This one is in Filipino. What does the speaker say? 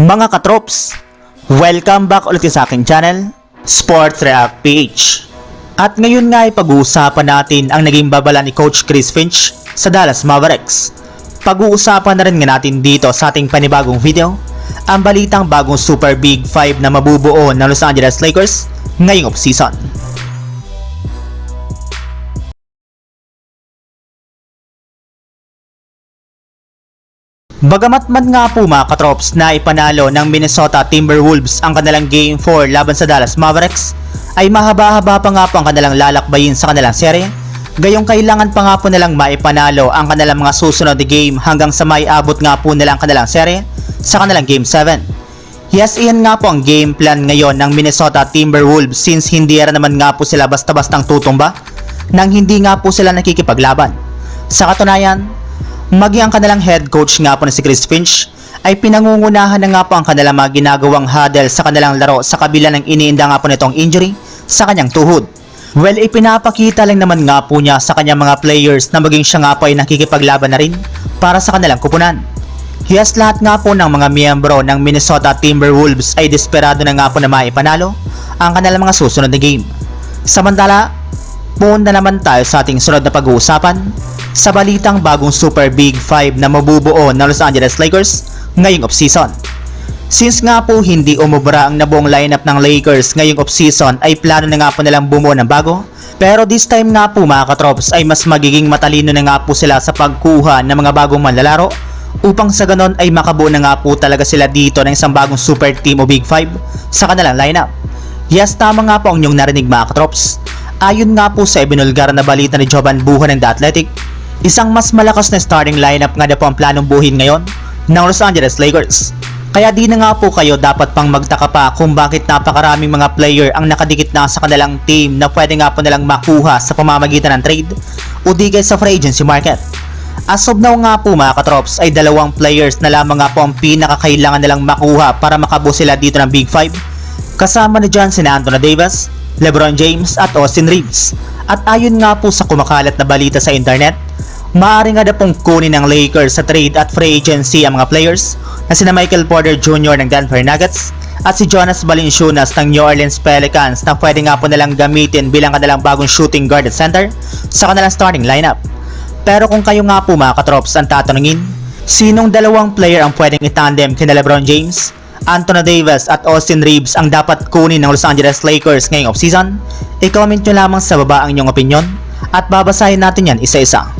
Mga katrops, welcome back ulit sa aking channel, Sports React PH. At ngayon nga ay pag-uusapan natin ang naging babala ni Coach Chris Finch sa Dallas Mavericks. Pag-uusapan na rin nga natin dito sa ating panibagong video, ang balitang bagong Super Big 5 na mabubuo ng Los Angeles Lakers ngayong off-season. Bagamat man nga po mga katrops na ipanalo ng Minnesota Timberwolves ang kanilang Game 4 laban sa Dallas Mavericks, ay mahaba-haba pa nga po ang kanilang lalakbayin sa kanilang serye. Gayong kailangan pa nga po nilang maipanalo ang kanilang mga susunod na game hanggang sa maiabot nga po nila ang kanilang serye sa kanilang Game 7. Yes, iyan nga po ang game plan ngayon ng Minnesota Timberwolves since hindi rin naman nga po sila basta-bastang tutumba nang hindi nga po sila nakikipaglaban. Sa katunayan, maging ang kanilang head coach nga po na si Chris Finch ay pinangungunahan na nga po ang kanilang mga ginagawang huddle sa kanilang laro sa kabila ng iniinda nga po nitong injury sa kanyang tuhod. Well, ipinapakita lang naman nga po niya sa kanyang mga players na maging siya nga po ay nakikipaglaban na rin para sa kanilang kupunan. Yes, lahat nga po ng mga miyembro ng Minnesota Timberwolves ay desperado na nga po na maipanalo ang kanilang mga susunod na game. Samantala, punta naman tayo sa ating sunod na pag-uusapan sa balitang bagong Super Big 5 na mabubuo ng Los Angeles Lakers ngayong off-season. Since nga po hindi umubra ang nabuong lineup ng Lakers ngayong off-season ay plano na nga po nilang bumuo ng bago pero this time nga po mga katrops ay mas magiging matalino na nga po sila sa pagkuha ng mga bagong manlalaro upang sa ganon ay makabuo na nga po talaga sila dito ng isang bagong super team o Big 5 sa kanilang lineup. Yes, tama nga po ang inyong narinig mga katrops. Ayon nga po sa ibinulgar na balita ni Jovan Buho ng The Athletic, isang mas malakas na starting lineup nga na po ang planong buhin ngayon ng Los Angeles Lakers. Kaya di na nga po kayo dapat pang magtaka pa kung bakit napakaraming mga player ang nakadikit na sa kanilang team na pwede nga po nilang makuha sa pamamagitan ng trade o di kaya sa free agency market. As of now nga po mga katrops ay dalawang players na lamang nga po ang pinakakailangan nilang makuha para makabuo sila dito ng Big 5. Kasama na dyan si Anthony Davis, Lebron James at Austin Reeves. At ayon nga po sa kumakalat na balita sa internet, maaari nga na pong kunin ng Lakers sa trade at free agency ang mga players na sina Michael Porter Jr. ng Denver Nuggets at si Jonas Valanciunas ng New Orleans Pelicans na pwede nga po nilang gamitin bilang kanilang bagong shooting guard at center sa kanilang starting lineup. Pero kung kayo nga po mga katrops ang tatanungin, sinong dalawang player ang pwedeng itandem kina Lebron James, Anthony Davis at Austin Reeves ang dapat kunin ng Los Angeles Lakers ngayong offseason? I-comment nyo lamang sa baba ang inyong opinion at babasahin natin yan isa-isa.